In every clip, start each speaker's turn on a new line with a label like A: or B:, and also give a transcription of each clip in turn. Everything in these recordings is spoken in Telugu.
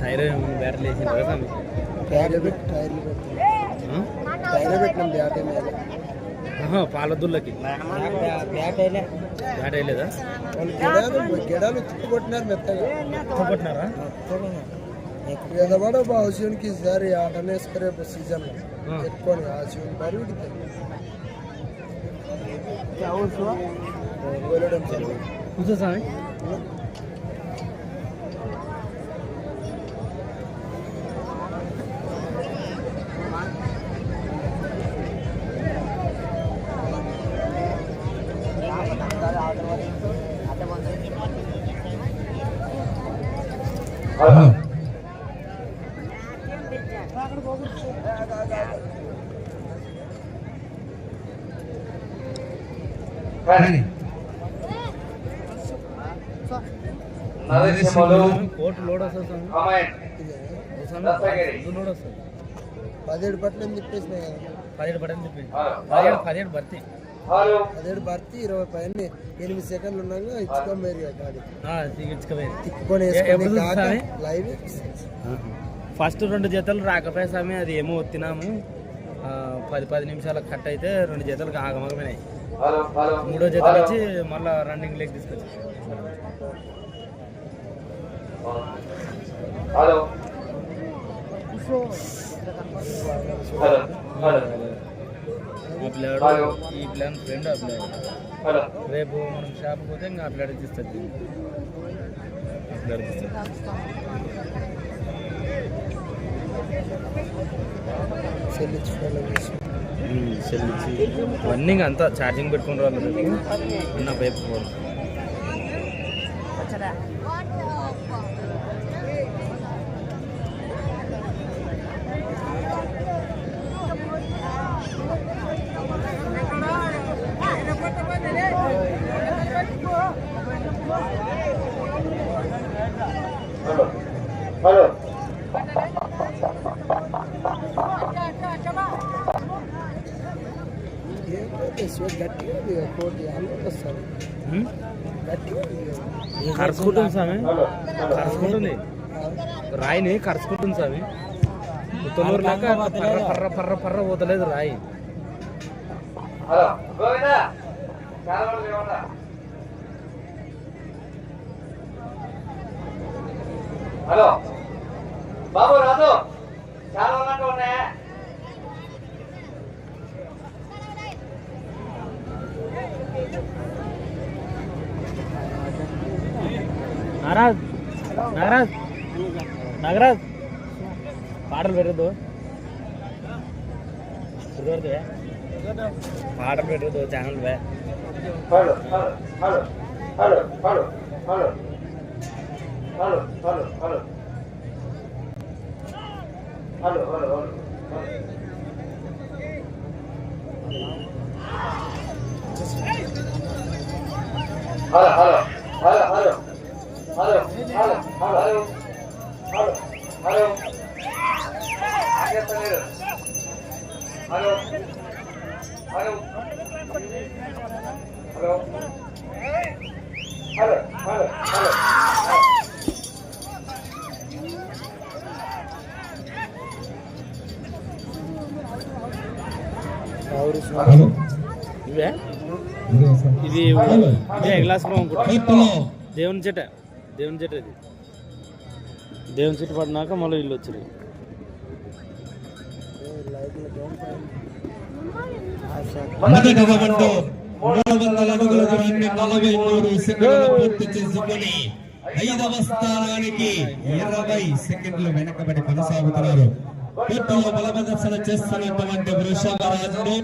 A: టైర్ బ్యాటరీ వేసి
B: టైర్లు పెట్టి టైర్లు పెట్టి టైర్లు పెట్టినాం?
A: మీద పాలదుల్లకి
B: బ్యాట్ అయ్యలేదా? గెడలు తుట్టుకొట్టినారు మెత్తగా
A: తుట్టుకొట్టినారా
B: ఎదవడ బా శివునికి ఈసారి ఆటనేసుకురే సీజన్ ఎక్కువని ఆ శివుని
A: పని ఉడికితే కూర్చోసామి
B: పదిహేడు పట్ల తిప్పేసినాయి కదా
A: పదిహేడు పడని చెప్పి పదిహేడు పదిహేడు భర్తీ.
C: హలో
B: పదిహేడు భర్తీ ఇరవై పైన ఎనిమిది సెకండ్లు ఉండగా ఇచ్చుకోమేరి
A: ఏ-?
B: లైవ్.
A: ఫస్ట్ రెండు జతలు రాకపోయే స్వామి అది ఏమో ఆ, పది పది నిమిషాలకు కట్ అయితే రెండు జతలు ఆగమగమైనాయి.
C: Hello hello.
A: మూడో జత వచ్చి మళ్ళీ రన్నింగ్ లెగ్ తీసుకొచ్చి
C: హలో. Hello hello.
A: ఈ ఫ్రెండ్
C: హలో.
A: రేపు మనం షాప్ పోతే ఇంకా ఆ అడిగిస్తుంది
B: ఇస్తుంది
A: సెల్ ఇచ్చి అంతా ఛార్జింగ్ పెట్టుకుంటారు రేపు. నా పైపు
B: పోను కదా Hello. గట్టిగా గట్టిగా
A: కరుచుకుంటుంది స్వామి. కరుచుకుంటుంది. రాయిని కరుచుకుంటుంది స్వామి. లాగా పర్ర పర్ర పర్ర పర్ర పోతలేదు రాయి.
C: హలో బాబు రాజు. చాలా ఉన్నాయా?
A: నాగరాజ్ నాగరాజ్ నాగరాజ్ పాటలు పెట్టద్దు కుదరదు పాటలు పెట్టద్దు ఛానల్ వే
C: hello hello hello hello hello hello hello hello hello hello hello hello hello hello hello hello hello hello hello hello hello. ఆగేస్తలేరు. Hello hello hello hello hello hello
B: ఆవిడ
D: హలో
A: ఇవే ఇది ఇదే గ్లాస్ అనుకుంటా దేవుని చెట్ట దేవుని చెట్టు అది. దేవుని చెట్టు పడినాక మళ్ళీ ఇల్లు వచ్చింది.
D: మూడు వందల అడుగుల దూరాన్ని నలభై మూడు సెకండ్లు పూర్తి చేసుకొని ఐదవ స్థానానికి ఇరవై సెకండ్లు వెనకబడి కొనసాగుతున్నారు. పూర్తిలో బలప్రదర్శన చేస్తున్నటువంటి వృషభ రాజును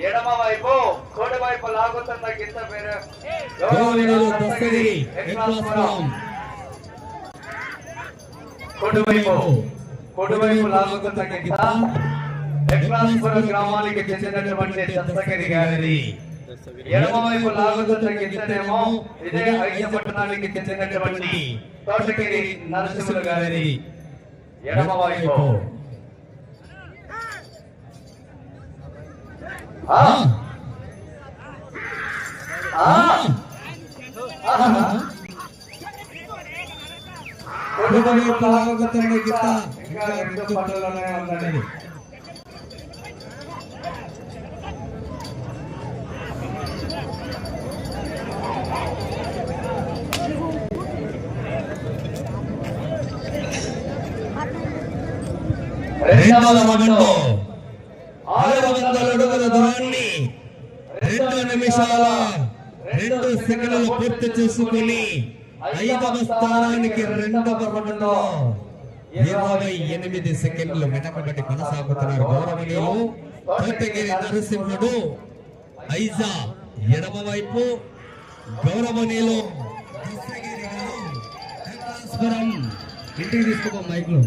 C: ఎడమ వైపు కోడి వైపు లాగుతున్న గింత పేరు. కుడివైపు కుడివైపు లాగుతున్న గిత్త ఎక్లాస్పురం గ్రామానికి చెందినటువంటి దస్తగిరి గారిది ఎడమవైపు లాగుతున్న గిత్తనేమో ఇదే ఐక్య పట్టణానికి చెందినటువంటి తోటగిరి నరసింహులు గారిది ఎడమవైపు ఆ. ఆ. ఆహా.
D: కుడివైపు లాగుతున్న గీత ఇంకా రెండు పట్టులోనే ఉందండి రెండవ ఆరు వందల అడుగుల దూరాన్ని రెండు నిమిషాల రెండు సెకండ్లు పూర్తి చేసుకుని ఐదవ స్థానానికి రెండవ రౌండ్లో ఇరవై ఎనిమిది సెకండ్లు వెనకబడి కొనసాగుతున్నారు గౌరవనీయులు కోటగిరి నరసింహుడు ఐజా ఎడమ వైపు గౌరవనీయులు దస్తగిరి గారు ఇంటికి తీసుకో మైక్లో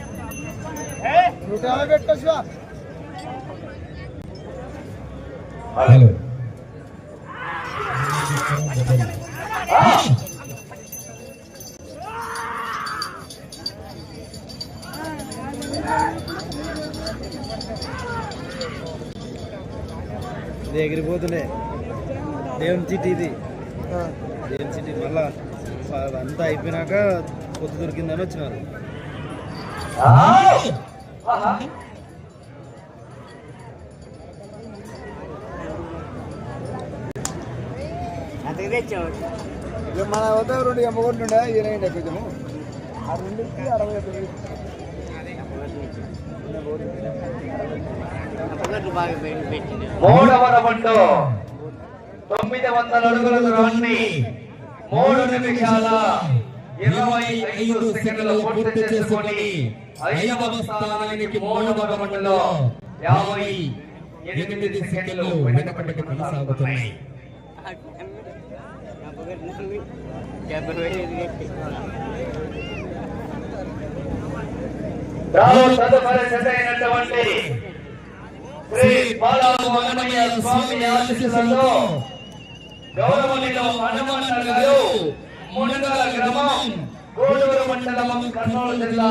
B: నూట యాభై పెట్టుకోవచ్చువా
D: హలో
A: ఎగిరిపోతుండే దేవుని చిట్టి ఇది. దేవుని చిట్టి మళ్ళా అంతా అయిపోయినాక పొద్దు దొరికిందని వచ్చినారు.
B: మన వద్ద రెండు అమ్మగొంటుండే ఈయన కొంచెము ఆ రెండుకి అరవై తొమ్మిది
C: మూడవ రౌండ్ తొమ్మిది వందల అడుగుల దూరాన్ని మూడు నిమిషాల ఇరవై ఐదు సెకండ్లు పూర్తి చేసుకొని ఐదవ స్థానానికి మూడవ రౌండ్లో యాభై
D: ఎనిమిది సెకండ్లు వెనకబడి కొనసాగుతున్నాయి.
C: రావు తదుపరి అయినటువంటి శ్రీ స్వామి ఆశీస్సులతో గౌరవనీయులు హనుమంత గారు గ్రామం గూడూరు మండలం కర్నూలు జిల్లా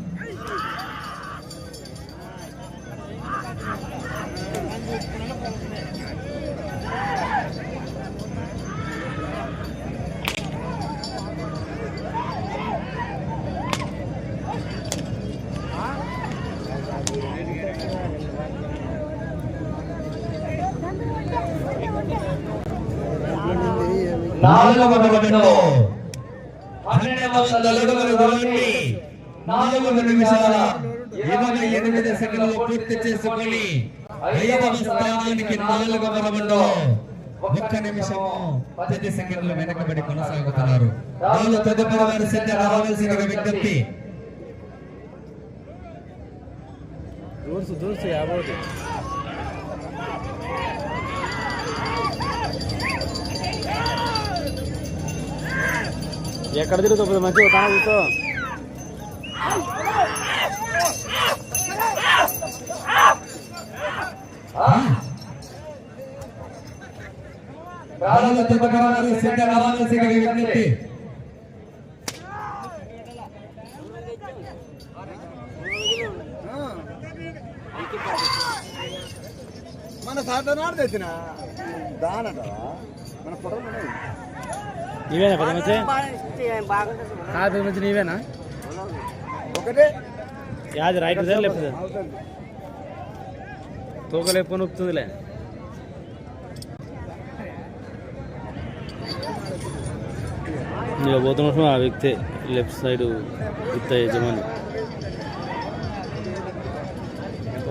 C: నాలుగవ రౌండ్లో పన్నెండు వందల అడుగుల దూరాన్ని నాలుగు నిమిషాల
D: ఇరవై ఎనిమిది సెకండ్లు పూర్తి చేసుకుని ఐదవ స్థానానికి నాలుగవ రౌండ్లో ఒక్క నిమిషము పది సెకండ్లు వెనకబడి కొనసాగుతున్నారు. వాళ్ళు తదుపరి వారి సిద్ధ రావాల్సిన విజ్ఞప్తి.
A: దూర్సు దూర్సు యాభై ఎక్కడ తిరుగుతావు మంచిగా తాను కూర్చో.
B: మన తెచ్చిన. దానట మన పొడవు
A: నీవేనా పెద్ద మంచి కాదు. పెద్ద మంచి నీవేనా?
B: ఒకటే.
A: యాది రైట్ సార్ లెఫ్ట్ సార్
B: అవుతుంది
A: తోక లేపు నొప్పుతుందిలే ఇక పోతున్నట్టు ఆ వ్యక్తి లెఫ్ట్ సైడ్ గుత్త యజమాని.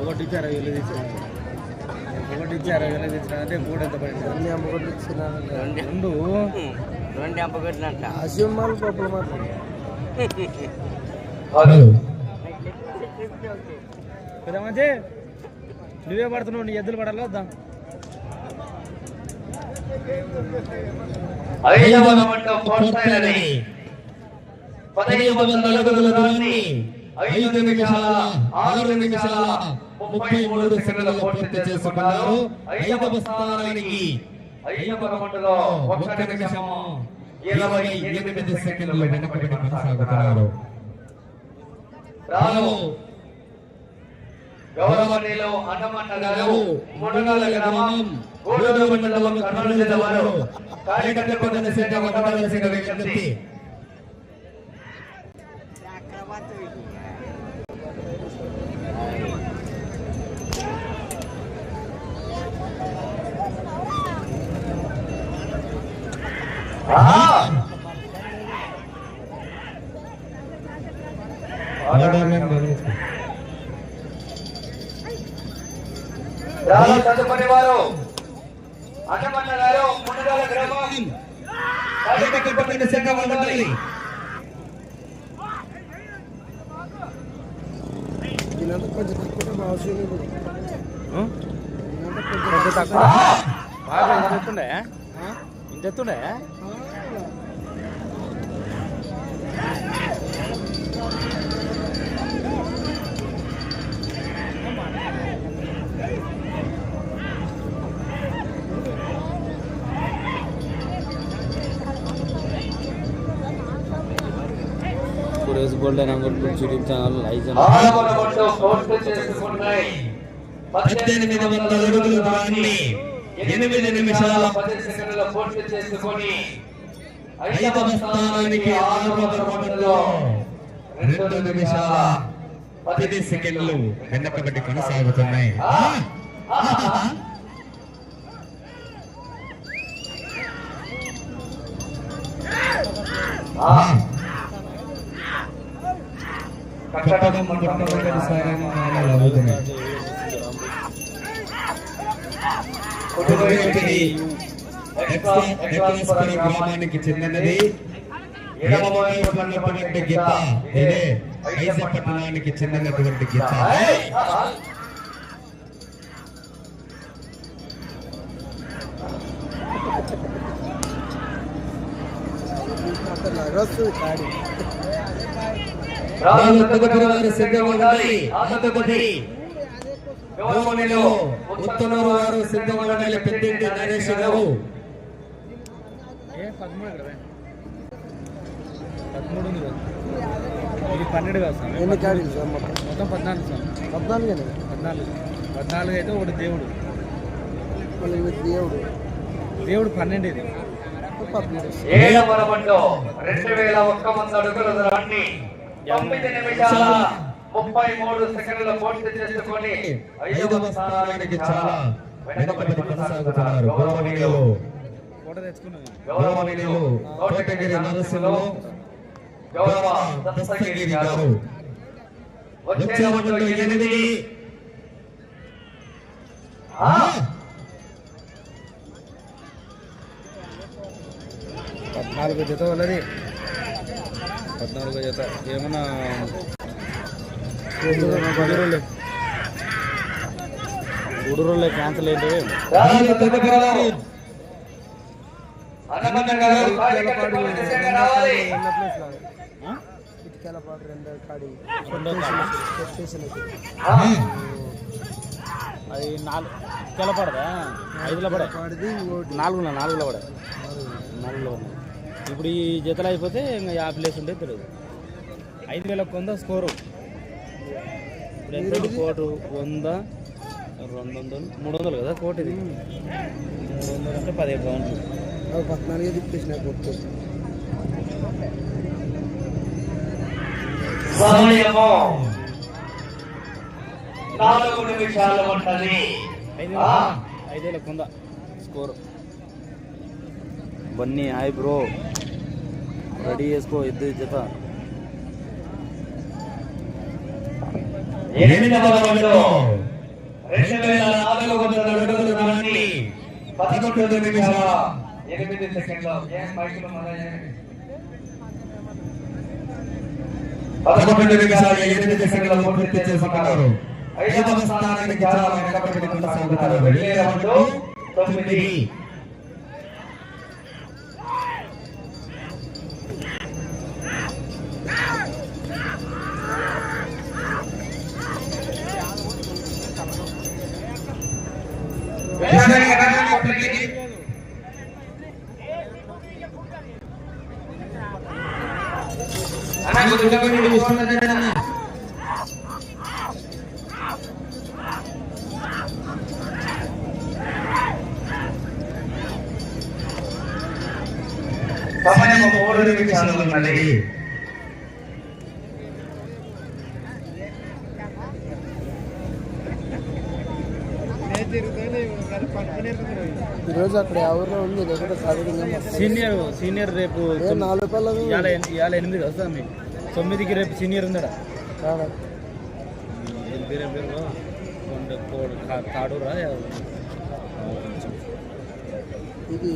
A: ఒకటి ఇచ్చారా వీళ్ళు తీసారు ఒకటి ఇచ్చి అరవై వేలు తెచ్చినారంటే మూడు ఎంత పడింది?
B: అన్ని పప్పులు మాత్రం.
A: నువ్వే పడుతున్నావు నీ ఎద్దులు పడాలి వద్దా.
C: ఐదవ రౌండ్ పూర్తయినది పదహైదు వందల అడుగుల దూరాన్ని ఐదు నిమిషాల ఆరు నిమిషాల ముప్పై మూడు సెకండ్ల పూర్తి చేసుకున్నారు. ఐదవ స్థానానికి ఐదవ రౌండ్లో ఒక్క నిమిషం ఇరవై ఎనిమిది సెకండ్లు వెనకబడి కొనసాగుతున్నారు. రాను గౌరవనీయులు అన్నమన్న గారు మునగాల గ్రామం గూడూరు మండలం కర్నూలు జిల్లా వారు. కార్యకర్త విజ్ఞప్తి చాలా
A: సురేష్ గోల్డ్ అని అంగడి యూట్యూబ్ ఛానల్
D: పద్దెనిమిది వందల ఎనిమిది నిమిషాల
C: పది సెకండ్ల పూర్తి చేసుకొని
D: ఐదవ స్థానానికి ఆరవ రెండు నిమిషాల పది సెకండ్లు వెనకబడి కొనసాగుతున్నాయి కట్టడం మొట్టమొదటిసారి అవుతున్నాయి కుటుంబానికి ఎక్లాస్పురం గ్రామానికి చెందినది ఎడమవైపు ఉన్నటువంటి గీత. ఇదే ఐజ పట్టణానికి చెందినటువంటి గీత.
B: నగస్తుంది కాడి.
D: రాజు తదుపరి వారు సిద్ధంగా ఉండాలి. తదుపరి గౌరవనీయులు ఉత్తనూరు వారు సిద్ధంగా ఉండాలి. పెద్దింటి నరేష్ గారు.
A: ఏ పదమూడు ఇక్కడ పదమూడు ఉంది కదా? ఇది పన్నెండు కాదు సార్.
B: ఎన్ని కాడీలు సార్ మొత్తం?
A: మొత్తం పద్నాలుగు సార్.
B: పద్నాలుగేనా
A: పద్నాలుగు. పద్నాలుగు అయితే ఒకటి దేవుడు. పన్నెండు ఇది.
C: ఏడవ రౌండ్ వేల ఒక్క వంద అడుగుల దూరాన్ని తొమ్మిది నిమిషాల ముప్పై మూడు సెకండ్ల పూర్తి చేసుకొని
D: ఐదవ స్థానానికి చాలా వెనుకబడి కొనసాగుతున్నారు. గౌరవనీయులు
A: ఫోటో తెచ్చుకున్నది
D: గౌరవనీయులు కోటగిరి నరసింహులు.
C: గౌరవ
D: దస్తగిరి
C: గారు. వచ్చే ఎనిమిది.
A: పద్నాలుగు జత ఉన్నది. పద్నాలుగు జత. ఏమన్నా మూడు రోజులే క్యాన్సిల్ ఏంటి
C: రాజు తదుపరి వారు అన్నమన్న గారు కార్యకర్త ప్రదర్శన రావాలి.
B: ఉన్న ప్లేస్ లాగా
A: ఆ?
B: ఇటుకెల పాటు రెండు కాడి అయితే
A: అది నాలుగు తెలపడదా ఐదులో పడే. నాలుగులో నాలుగులో పడే. నాలుగులో ఉన్నాయి ఇప్పుడు ఈ జతలు అయిపోతే ఇంకా యాభై ప్లేస్ ఉంటే తెలియదు. ఐదు వేల కొంద స్కోరు. ఇప్పుడు ఎంత కోటు వంద రెండు వందలు మూడు వందలు కదా కోటి ఇది. మూడు వందలు అంటే పదిహేను రౌండ్లు
B: అవి పద్నాలుగే తిప్పేసిన గుర్తు
C: సమయము నాలుగు నిమిషాలు ఉంటది
A: కొంద score. Bunny hi bro. Ready చేసుకో ఇద్దరు జత.
C: ఎనిమిదవ రౌండ్. రెండు వేల నాలుగు వందల పదకొండు నిమిషాల ఎనిమిది సెకండ్లు. ఏం మైకులు
D: పదకొండు నిమిషాల ఎనిమిది సెకండ్ల పూర్తి చేసుకున్నారు ఐదవ స్థానానికి చాలా వెనకబడి కొనసాగుతున్నారు వెళ్ళే రౌండ్ తొమ్మిది.
C: సమయం మూడు నిమిషాలు ఉన్నది
B: ఈరోజు అక్కడ ఎవరిలో ఉంది
A: సీనియర్ సీనియర్ రేపు
B: నాలుగు రూపాయలు
A: ఇవాళ ఎన్- ఇవాళ ఎనిమిది వస్తాం మీకు తొమ్మిదికి రేపు సీనియర్ ఉందడా పేరు పేరు? కాడూరా?
B: ఇది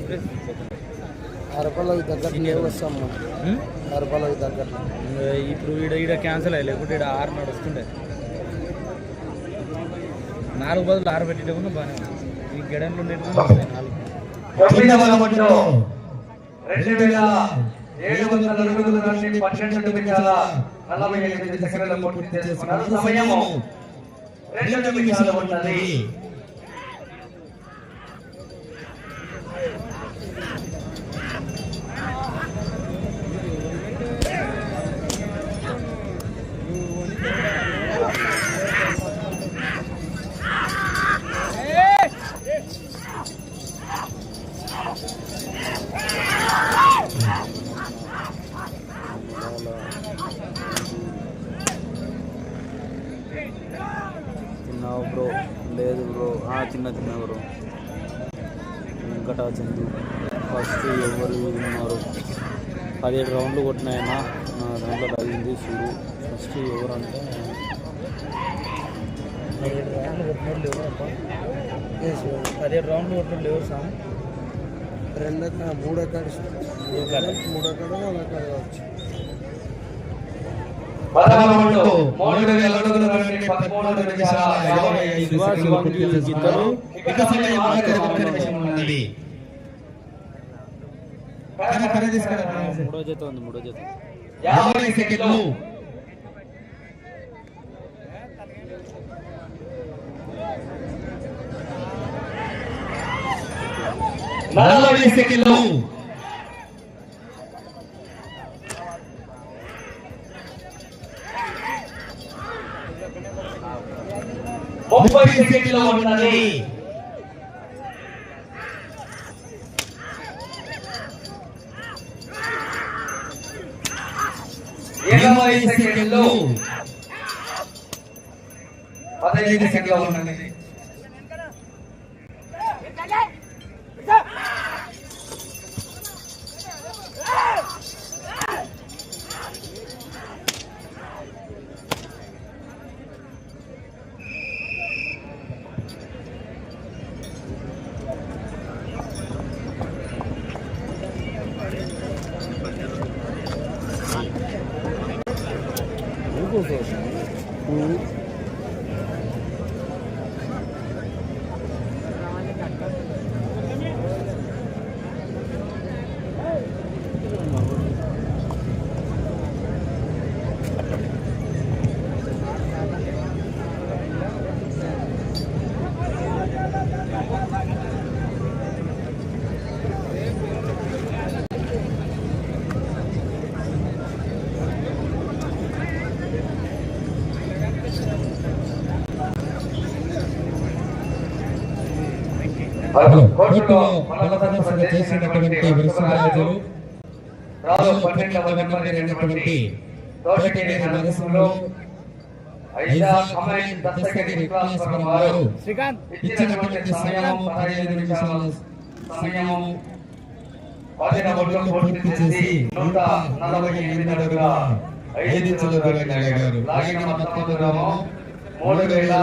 B: ఆరు రూపాయలకు తగ్గట్టు లేవు వస్తాం తగ్గట్టు.
A: ఇంకా ఇప్పుడు ఈడ ఈడ క్యాన్సిల్ అయ్యి లేకుంటే ఈడ ఆరు నడుస్తుండే నాలుగు బదులు ఆరు పెట్టేటప్పుడు బాగానే ఉంది. ఈ గెడన్లు ఉండేటప్పుడు నాలుగు
C: తొమ్మిదవ రెండు వేల ఏడు వందల అడుగుల నుండి పన్నెండు నిమిషాల నలభై ఎనిమిది సెకండ్ల పూర్తి చేసుకున్నారు. సమయము రెండు నిమిషాలు ఉన్నది
A: పదిహేడు రౌండ్లు కొట్టినోళ్ళు ఎవరు సామ్?
B: రెండు ఎక్కడ మూడు ఎక్కడ
A: మూడు కాడ.
B: మూడు ఎక్కడ నాలుగు ఎక్కడ కావచ్చు
C: రౌండ్ మూడో
A: జత ఉంది మూడో జత.
C: యాభై సెకండ్లు. నలభై సెకండ్లు ముప్పై సెకండ్లు ఉన్నది ఇరవై సెకండ్లు పదహైదు సెకండ్లు ఉన్నది
D: కోర్టులో బలవంతంగా చేసినటువంటి
C: అమ్మాయి దస్తగిరి విశ్వాసపురం వారు
A: శ్రీకాంత్.
C: ఇచ్చినటువంటి సమయం పదహైదు నిమిషాల సమయము పదిన ఒడ్లు పూర్తి చేసి నూట నలభై ఎనిమిది అడుగుల ఐదు దూరంగా లాగారు. లాగిన మొత్తం మూడు వేల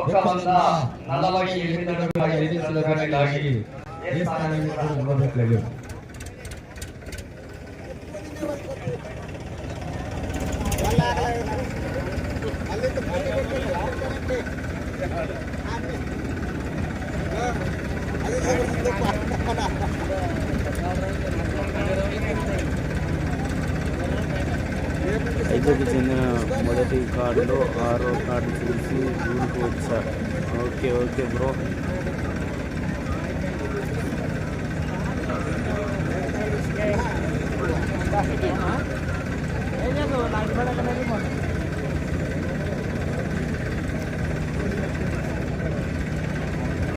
C: ఒక్క వంద నలభై ఎనిమిది అడుగుల ఐదు దూరాన్ని లాగి ఏ స్థానాన్ని నిలబెట్టలేదు.
A: ఐదుకు చెందిన మొదటి కార్డులో ఆరో కార్డు చూసి ఊరికి వచ్చా ఓకే ఓకే బ్రో.